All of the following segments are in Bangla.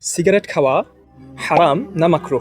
সিগারেট খাওয়া হারাম না মাকরুহ?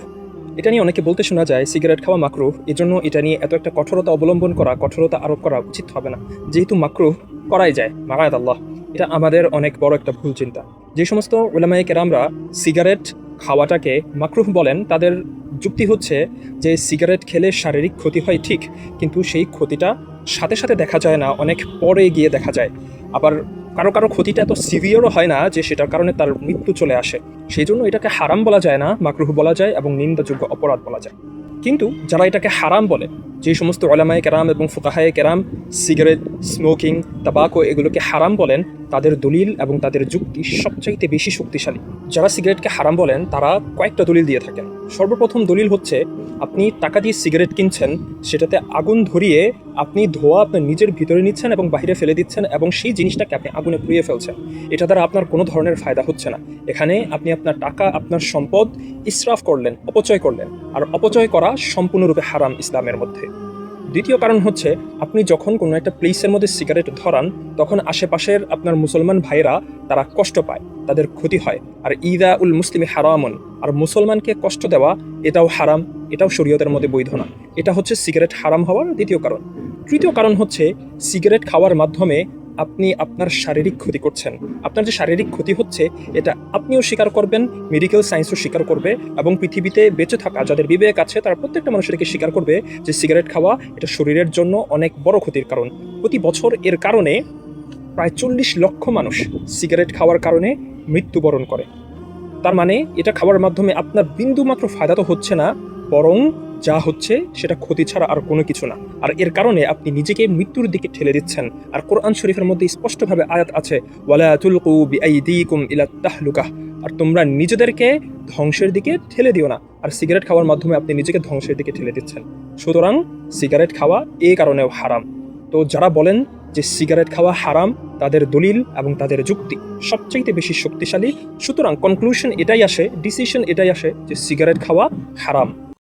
এটা নিয়ে অনেকে বলতে শোনা যায়, সিগারেট খাওয়া মাকরুহ। এজন্য এটা নিয়ে এত একটা কঠোরতা অবলম্বন করা, কঠোরতা আরোপ করা উচিত হবে না। যেহেতু মাকরুহ করাই যায়, মারায়াত আল্লাহ। এটা আমাদের অনেক বড় একটা ভুল চিন্তা। যে সমস্ত ওলামাই কেরামরা সিগারেট খাওয়াটাকে মাকরুহ বলেন, তাদের যুক্তি হচ্ছে যে সিগারেট খেলে শারীরিক ক্ষতি হয় ঠিক, কিন্তু সেই ক্ষতিটা সাথে সাথে দেখা যায় না, অনেক পরে গিয়ে দেখা যায়। আবার কারও কারও ক্ষতিটা এত সিভিয়ারও হয় না যে সেটার কারণে তার মৃত্যু চলে আসে। সেই জন্য এটাকে হারাম বলা যায় না, মাকরুহ বলা যায় এবং নিন্দাযোগ্য অপরাধ বলা যায়। কিন্তু যারা এটাকে হারাম বলে, যে সমস্ত ওলামায় কেরাম এবং ফুকাহায় কেরাম, সিগারেট, স্মোকিং, তাবাকো এগুলোকে হারাম বলেন, তাদের দলিল এবং তাদের যুক্তি সবচাইতে বেশি শক্তিশালী। যারা সিগারেটকে হারাম বলেন, তারা কয়েকটা দলিল দিয়ে থাকেন। সর্বপ্রথম দলিল হচ্ছে, আপনি টাকা দিয়ে সিগারেট কিনছেন, সেটাতে আগুন ধরিয়ে আপনি ধোয়া আপনার নিজের ভিতরে নিচ্ছেন এবং বাইরে ফেলে দিচ্ছেন এবং সেই জিনিসটাকে আপনি আগুনে পুড়িয়ে ফেলছেন। এটা দ্বারা আপনার কোনো ধরনের ফায়দা হচ্ছে না। এখানে আপনি আপনার টাকা, আপনার সম্পদ ইসরাফ করলেন, অপচয় করলেন। আর অপচয় করা সম্পূর্ণরূপে হারাম ইসলামের মধ্যে। দ্বিতীয় কারণ হচ্ছে, আপনি যখন কোনো একটা প্লেসের মধ্যে সিগারেট ধরান, তখন আশেপাশের আপনার মুসলমান ভাইরা তারা কষ্ট পায়, তাদের ক্ষতি হয়। আর ঈদা উল মুসলিমে হারামন, আর মুসলমানকে কষ্ট দেওয়া এটাও হারাম, এটাও শরীয়তের মধ্যে বৈধ না। এটা হচ্ছে সিগারেট হারাম হওয়ার দ্বিতীয় কারণ। তৃতীয় কারণ হচ্ছে সিগারেট খাওয়ার মাধ্যমে আপনি আপনার শারীরিক ক্ষতি করছেন। আপনার যে শারীরিক ক্ষতি হচ্ছে, এটা আপনিও স্বীকার করবেন মেডিকেল সায়েন্সও স্বীকার করবে এবং পৃথিবীতে বেঁচে থাকা, যাদের বিবেক আছে, তারা প্রত্যেকটা মানুষেরকে স্বীকার করবে যে সিগারেট খাওয়া, এটা শরীরের জন্য অনেক বড় ক্ষতির কারণ। প্রতি বছর এর কারণে প্রায় চল্লিশ লক্ষ মানুষ সিগারেট খাওয়ার কারণে মৃত্যুবরণ করে। তার মানে এটা খাওয়ার মাধ্যমে আপনার বিন্দুমাত্র ফায়দা তো হচ্ছে না, বরং যা হচ্ছে সেটা ক্ষতি ছাড়া আর কোনো কিছু না। আর এর কারণে আপনি নিজেকে মৃত্যুর দিকে ঠেলে দিচ্ছেন। আর কোরআন শরীফের মধ্যে স্পষ্টভাবে আয়াত আছে ইলা আর তোমরা নিজেদেরকে ধ্বংসের দিকে ঠেলে দিও না। আর সিগারেট খাওয়ার মাধ্যমে আপনি নিজেকে ধ্বংসের দিকে ঠেলে দিচ্ছেন। সুতরাং সিগারেট খাওয়া এ কারণেও হারাম। তো যারা বলেন যে সিগারেট খাওয়া হারাম, তাদের দলিল এবং তাদের যুক্তি সবচাইতে বেশি শক্তিশালী। সুতরাং কনক্লুশন এটাই আসে ডিসিশন এটাই আসে যে সিগারেট খাওয়া হারাম।